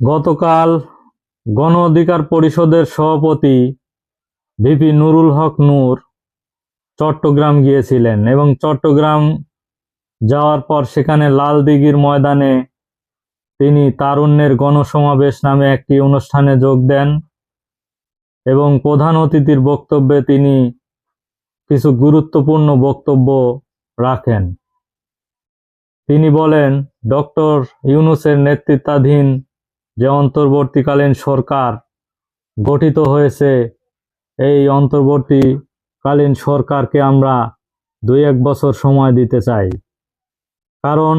গতকাল গণ অধিকার পরিষদের সভাপতি ভিপি নুরুল হক নূর চট্টগ্রাম গিয়েছিলেন এবং চট্টগ্রাম যাওয়ার পর সেখানে লাল দিঘির ময়দানে তিনি তারুণ্যের গণসমাবেশ নামে একটি অনুষ্ঠানে যোগ দেন এবং প্রধান অতিথির বক্তব্যে তিনি কিছু গুরুত্বপূর্ণ বক্তব্য রাখেন। তিনি বলেন, ডক্টর ইউনুসের নেতৃত্বাধীন যে অন্তর্বর্তীকালীন সরকার গঠিত হয়েছে, এই অন্তর্বর্তীকালীন সরকারকে আমরা দুই এক বছর সময় দিতে চাই। কারণ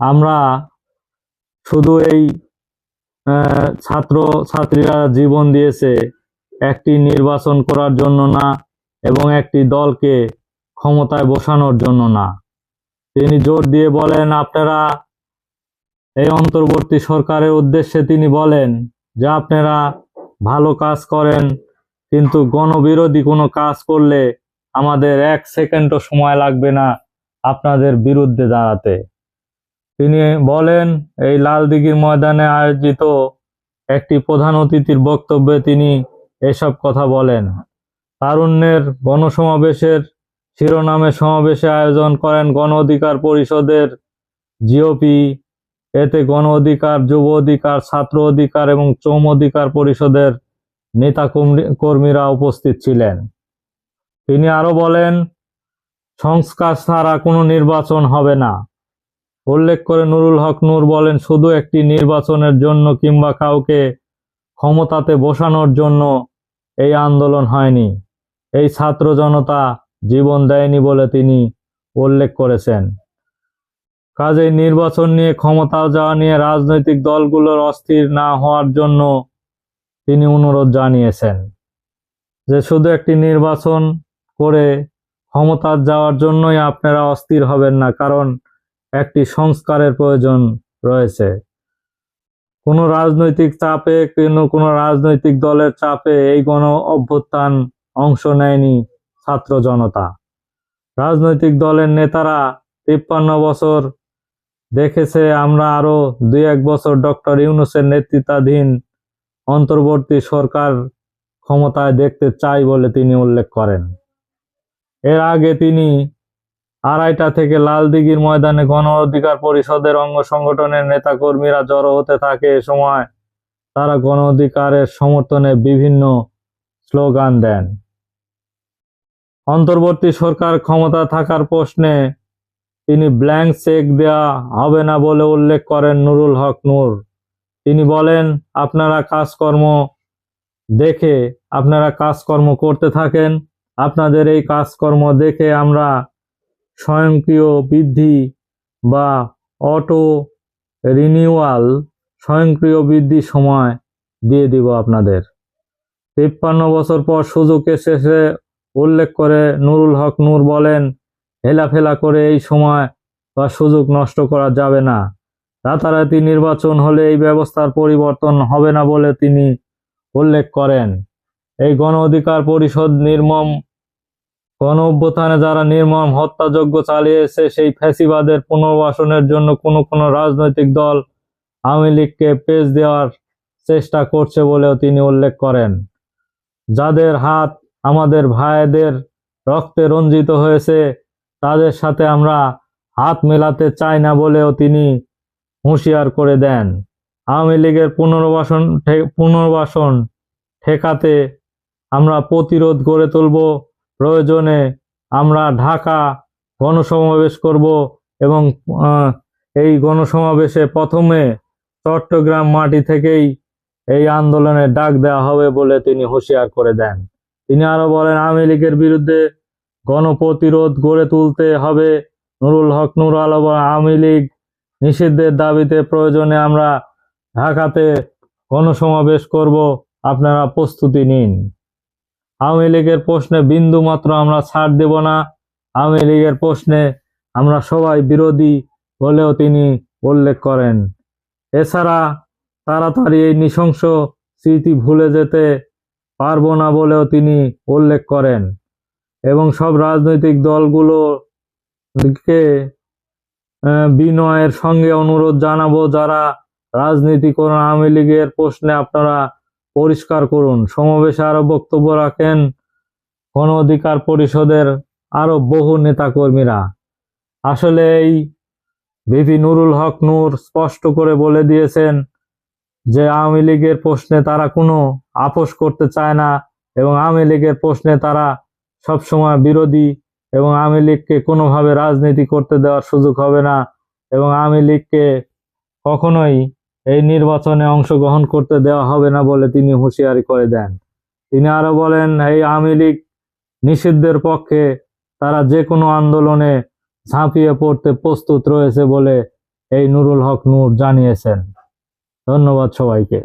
আমরা শুধু এই ছাত্র ছাত্রীরা জীবন দিয়েছে একটি নির্বাচন করার জন্য না এবং একটি দলকে ক্ষমতায় বসানোর জন্য না। তিনি জোর দিয়ে বলেন, আপনারা এই অন্তর্বর্তী সরকারের উদ্দেশ্যে তিনি বলেন, যে আপনারা ভালো কাজ করেন, কিন্তু গণবিরোধী কোনো কাজ করলে আমাদের এক সেকেন্ডও সময় লাগবে না আপনাদের বিরুদ্ধে দাঁড়াতে। তিনি বলেন, এই লাল দিঘির ময়দানে আয়োজিত একটি প্রধান অতিথির বক্তব্যে তিনি এসব কথা বলেন। তারুণ্যের গণসমাবেশের শিরোনামে সমাবেশে আয়োজন করেন গণ অধিকার পরিষদের জিওপি এতে গণ অধিকার, যুব অধিকার, ছাত্র অধিকার এবং চৌম অধিকার পরিষদের নেতা কর্মী- কর্মীরা উপস্থিত ছিলেন। তিনি আরও বলেন, সংস্কার ছাড়া কোনো নির্বাচন হবে না। উল্লেখ করে নুরুল হক নূর বলেন, শুধু একটি নির্বাচনের জন্য কিংবা কাউকে ক্ষমতাতে বসানোর জন্য এই আন্দোলন হয়নি। এই ছাত্র জনতা জীবন দেয়নি বলে তিনি উল্লেখ করেছেন। কাজেই নির্বাচন নিয়ে ক্ষমতা যাওয়া নিয়ে রাজনৈতিক দলগুলোর অস্থির না হওয়ার জন্য তিনি অনুরোধ জানিয়েছেন যে শুধু একটি নির্বাচন করে ক্ষমতা যাওয়ার জন্যই আপনারা অস্থির হবেন না, কারণ একটি সংস্কারের প্রয়োজন রয়েছে। কোনো রাজনৈতিক চাপে কোনো কোনো রাজনৈতিক দলের চাপে এই গণ অভ্যুত্থান অংশ নেয়নি ছাত্র জনতা। রাজনৈতিক দলের নেতারা তিপ্পান্ন বছর দেখেছে আমরা আরও দুই এক বছর ডক্টর ইউনুসের নেতৃত্বাধীন অন্তর্বর্তী সরকার ক্ষমতায় দেখতে চাই বলে তিনি উল্লেখ করেন। এর আগে তিনি আড়াইটা থেকে লাল দিঘির ময়দানে গণ অধিকার পরিষদের অঙ্গ সংগঠনের নেতাকর্মীরা জড়ো হতে থাকে এ সময় তারা গণ অধিকারের সমর্থনে বিভিন্ন স্লোগান দেন। অন্তর্বর্তী সরকার ক্ষমতা থাকার প্রশ্নে তিনি ব্ল্যাঙ্ক চেক দেয়া হবে না বলে উল্লেখ করেন নুরুল হক নূর। তিনি বলেন, আপনারা কাজকর্ম দেখে, আপনারা কাজকর্ম করতে থাকেন। আপনাদের এই কাজকর্ম দেখে আমরা স্বয়ংক্রিয় বৃদ্ধি বা অটো রিনিউয়াল, স্বয়ংক্রিয় বৃদ্ধি সময় দিয়ে দিব আপনাদের। তিপ্পান্ন বছর পর সুযোগের শেষে উল্লেখ করে নুরুল হক নূর বলেন হেলাফেলা করে এই সময় বা সুযোগ নষ্ট করা যাবে না। রাতারাতি নির্বাচন হলে এই ব্যবস্থার পরিবর্তন হবে না বলে তিনি উল্লেখ করেন। এই গণ অধিকার পরিষদ নির্মম, গণ অভ্যুত্থানে যারা নির্মম হত্যাযজ্ঞ চালিয়েছে, সেই ফ্যাসিবাদের পুনর্বাসনের জন্য কোনো কোনো রাজনৈতিক দল আওয়ামী লীগকে পেজ দেওয়ার চেষ্টা করছে বলেও তিনি উল্লেখ করেন। যাদের হাত আমাদের ভাইদের রক্তে রঞ্জিত হয়েছে তাদের সাথে আমরা হাত মেলাতে চাই না বলেও তিনি হুঁশিয়ার করে দেন। আওয়ামী লীগের পুনর্বাসন পুনর্বাসন ঠেকাতে আমরা প্রতিরোধ গড়ে তুলব, প্রয়োজনে আমরা ঢাকা গণসমাবেশ করব এবং এই গণসমাবেশে প্রথমে চট্টগ্রাম মাটি থেকেই এই আন্দোলনের ডাক দেওয়া হবে বলে তিনি হুঁশিয়ার করে দেন। তিনি আরও বলেন, আওয়ামী লীগের বিরুদ্ধে গণপ্রতিরোধ গড়ে তুলতে হবে। নুরুল হক নুর আলো বলেন, আওয়ামী লীগ নিষিদ্ধের দাবিতে প্রয়োজনে আমরা ঢাকাতে গণসমাবেশ করব। আপনারা প্রস্তুতি নিন। আওয়ামী লীগের প্রশ্নে বিন্দু মাত্র আমরা ছাড় দেব না। আওয়ামী লীগের প্রশ্নে আমরা সবাই বিরোধী বলেও তিনি উল্লেখ করেন। এছাড়া তাড়াতাড়ি এই নৃশংস স্মৃতি ভুলে যেতে পারব না বলেও তিনি উল্লেখ করেন। এবং সব রাজনৈতিক দলগুলোকে আহ, বিনয়ের সঙ্গে অনুরোধ জানাব যারা রাজনীতি করুন আওয়ামী লীগের প্রশ্নে আপনারা পরিষ্কার করুন। সমাবেশে আরও বক্তব্য রাখেন। গণ অধিকার পরিষদের আরও বহু নেতাকর্মীরা। আসলে এই ভিপি নুরুল হক নূর স্পষ্ট করে বলে দিয়েছেন যে আওয়ামী লীগের প্রশ্নে তারা কোনো আপোষ করতে চায় না এবং আওয়ামী লীগের প্রশ্নে তারা সবসময় বিরোধী এবং আওয়ামী লীগকে কোনোভাবে রাজনীতি করতে দেওয়ার সুযোগ হবে না এবং আওয়ামী লীগকে কখনোই এই নির্বাচনে অংশগ্রহণ করতে দেওয়া হবে না বলে তিনি হুঁশিয়ারি করে দেন। তিনি আরও বলেন, এই আওয়ামী লীগ নিষিদ্ধের পক্ষে তারা যে কোনো আন্দোলনে ঝাঁপিয়ে পড়তে প্রস্তুত রয়েছে বলে এই নুরুল হক নূর জানিয়েছেন। ধন্যবাদ সবাইকে।